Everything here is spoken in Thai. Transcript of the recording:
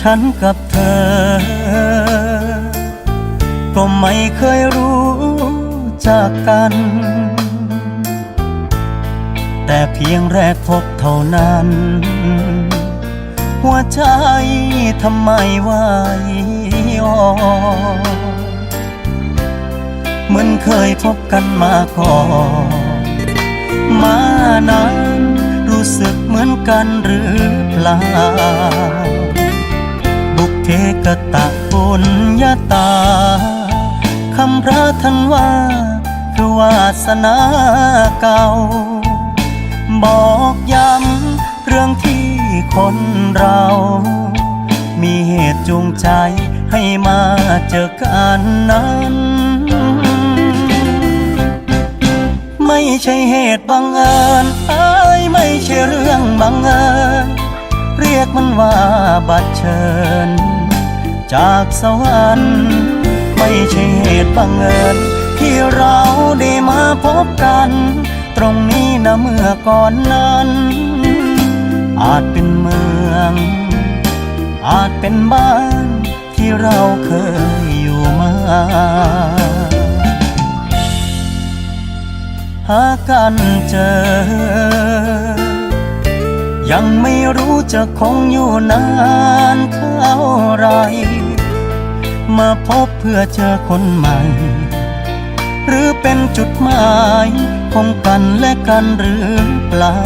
ฉันกับเธอ ก็ไม่เคยรู้จากกัน แต่เพียงแรกพบเท่านั้น หัวใจทำไมไวอ่อนเหมือนเคยพบกันมาก่อนมานานรู้สึกเหมือนกันหรือเปล่า เพกตะปุญญาตา คำพระท่านว่า คือวาสนาเก่า บอกย้ำเรื่องที่คนเรา มีเหตุจูงใจให้มาเจอกันนั้น ไม่ใช่เหตุบังเอิญเอ้ยไม่ใช่เรื่องบังเอิญเรียกมันว่าบัตรเชิญ จากสวรรค์ไม่ใช่เหตุบังเอิญที่เราได้มาพบกัน ตรงนี้นะเมื่อก่อนนั้น อาจเป็นเมือง อาจเป็นบ้านที่เราเคยอยู่มา หากันเจอ ยังไม่รู้จะคงอยู่นานเท่า มาพบเพื่อเจอคนใหม่ หรือเป็นจุดหมายของกันและกันหรือเปล่า